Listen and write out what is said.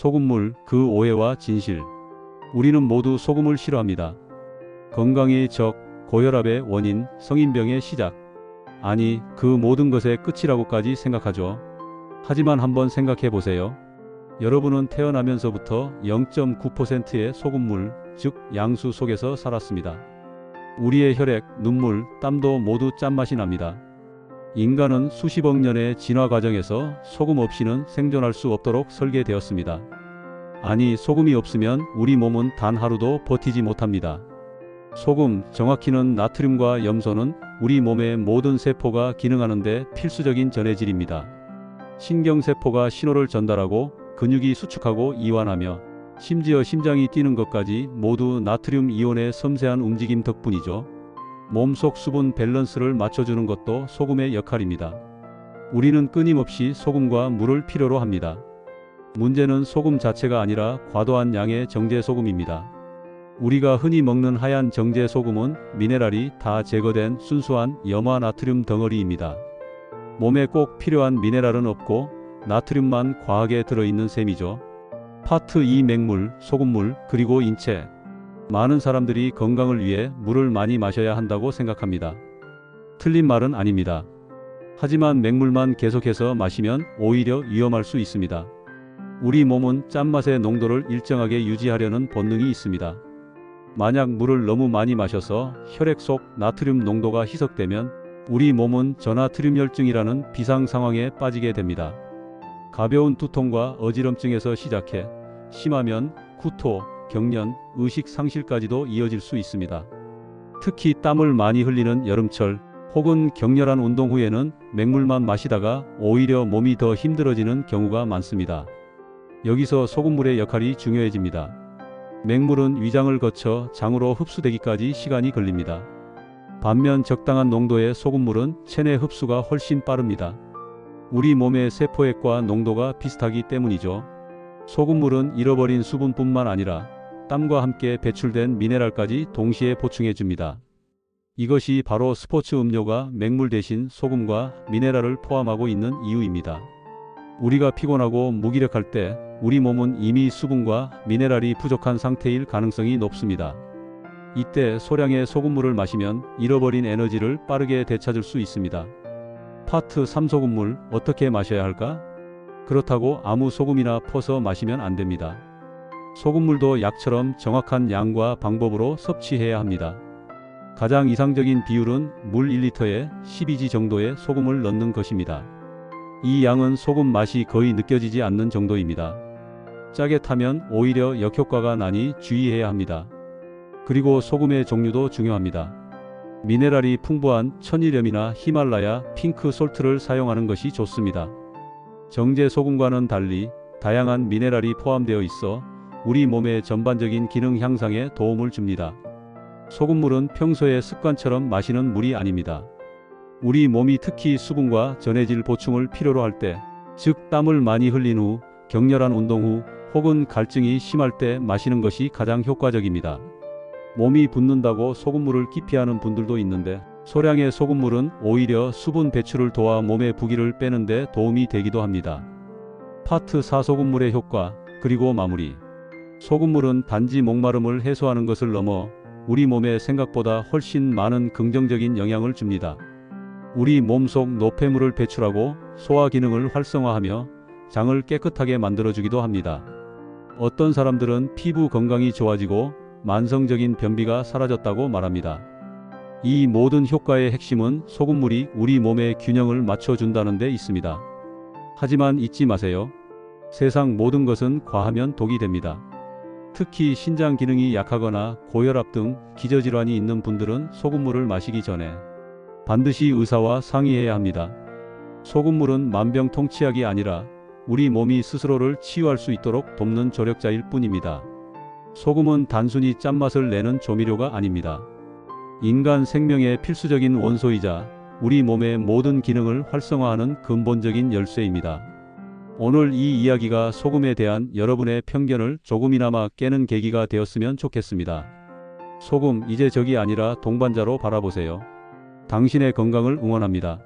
소금물, 그 오해와 진실. 우리는 모두 소금을 싫어합니다. 건강의 적, 고혈압의 원인, 성인병의 시작. 아니, 그 모든 것의 끝이라고까지 생각하죠. 하지만 한번 생각해 보세요. 여러분은 태어나면서부터 0.9%의 소금물, 즉 양수 속에서 살았습니다. 우리의 혈액, 눈물, 땀도 모두 짠맛이 납니다. 인간은 수십억 년의 진화 과정에서 소금 없이는 생존할 수 없도록 설계되었습니다. 아니, 소금이 없으면 우리 몸은 단 하루도 버티지 못합니다. 소금, 정확히는 나트륨과 염소는 우리 몸의 모든 세포가 기능하는데 필수적인 전해질입니다. 신경세포가 신호를 전달하고 근육이 수축하고 이완하며 심지어 심장이 뛰는 것까지 모두 나트륨 이온의 섬세한 움직임 덕분이죠. 몸속 수분 밸런스를 맞춰주는 것도 소금의 역할입니다. 우리는 끊임없이 소금과 물을 필요로 합니다. 문제는 소금 자체가 아니라 과도한 양의 정제 소금입니다. 우리가 흔히 먹는 하얀 정제 소금은 미네랄이 다 제거된 순수한 염화 나트륨 덩어리입니다. 몸에 꼭 필요한 미네랄은 없고 나트륨만 과하게 들어있는 셈이죠. 파트 2 맹물, 소금물, 그리고 인체. 많은 사람들이 건강을 위해 물을 많이 마셔야 한다고 생각합니다. 틀린 말은 아닙니다. 하지만 맹물만 계속해서 마시면 오히려 위험할 수 있습니다. 우리 몸은 짠맛의 농도를 일정하게 유지하려는 본능이 있습니다. 만약 물을 너무 많이 마셔서 혈액 속 나트륨 농도가 희석되면 우리 몸은 저나트륨혈증이라는 비상 상황에 빠지게 됩니다. 가벼운 두통과 어지럼증에서 시작해 심하면 구토, 경련, 의식 상실까지도 이어질 수 있습니다. 특히 땀을 많이 흘리는 여름철 혹은 격렬한 운동 후에는 맹물만 마시다가 오히려 몸이 더 힘들어지는 경우가 많습니다. 여기서 소금물의 역할이 중요해집니다. 맹물은 위장을 거쳐 장으로 흡수되기까지 시간이 걸립니다. 반면 적당한 농도의 소금물은 체내 흡수가 훨씬 빠릅니다. 우리 몸의 세포액과 농도가 비슷하기 때문이죠. 소금물은 잃어버린 수분뿐만 아니라 땀과 함께 배출된 미네랄까지 동시에 보충해 줍니다. 이것이 바로 스포츠 음료가 맹물 대신 소금과 미네랄을 포함하고 있는 이유입니다. 우리가 피곤하고 무기력할 때 우리 몸은 이미 수분과 미네랄이 부족한 상태일 가능성이 높습니다. 이때 소량의 소금물을 마시면 잃어버린 에너지를 빠르게 되찾을 수 있습니다. 파트 3 소금물 어떻게 마셔야 할까? 그렇다고 아무 소금이나 퍼서 마시면 안 됩니다. 소금물도 약처럼 정확한 양과 방법으로 섭취해야 합니다. 가장 이상적인 비율은 물 1리터에 12지 정도의 소금을 넣는 것입니다. 이 양은 소금 맛이 거의 느껴지지 않는 정도입니다. 짜게 타면 오히려 역효과가 나니 주의해야 합니다. 그리고 소금의 종류도 중요합니다. 미네랄이 풍부한 천일염이나 히말라야 핑크 솔트를 사용하는 것이 좋습니다. 정제 소금과는 달리 다양한 미네랄이 포함되어 있어 우리 몸의 전반적인 기능 향상에 도움을 줍니다. 소금물은 평소의 습관처럼 마시는 물이 아닙니다. 우리 몸이 특히 수분과 전해질 보충을 필요로 할 때, 즉 땀을 많이 흘린 후, 격렬한 운동 후, 혹은 갈증이 심할 때 마시는 것이 가장 효과적입니다. 몸이 붓는다고 소금물을 기피하는 분들도 있는데 소량의 소금물은 오히려 수분 배출을 도와 몸의 부기를 빼는 데 도움이 되기도 합니다. 파트 4 소금물의 효과 그리고 마무리 소금물은 단지 목마름을 해소하는 것을 넘어 우리 몸에 생각보다 훨씬 많은 긍정적인 영향을 줍니다. 우리 몸속 노폐물을 배출하고 소화 기능을 활성화하며 장을 깨끗하게 만들어주기도 합니다. 어떤 사람들은 피부 건강이 좋아지고 만성적인 변비가 사라졌다고 말합니다. 이 모든 효과의 핵심은 소금물이 우리 몸의 균형을 맞춰준다는 데 있습니다. 하지만 잊지 마세요. 세상 모든 것은 과하면 독이 됩니다. 특히 신장 기능이 약하거나 고혈압 등 기저질환이 있는 분들은 소금물을 마시기 전에 반드시 의사와 상의해야 합니다. 소금물은 만병통치약이 아니라 우리 몸이 스스로를 치유할 수 있도록 돕는 조력자일 뿐입니다. 소금은 단순히 짠맛을 내는 조미료가 아닙니다. 인간 생명의 필수적인 원소이자 우리 몸의 모든 기능을 활성화하는 근본적인 열쇠입니다. 오늘 이 이야기가 소금에 대한 여러분의 편견을 조금이나마 깨는 계기가 되었으면 좋겠습니다. 소금 이제 적이 아니라 동반자로 바라보세요. 당신의 건강을 응원합니다.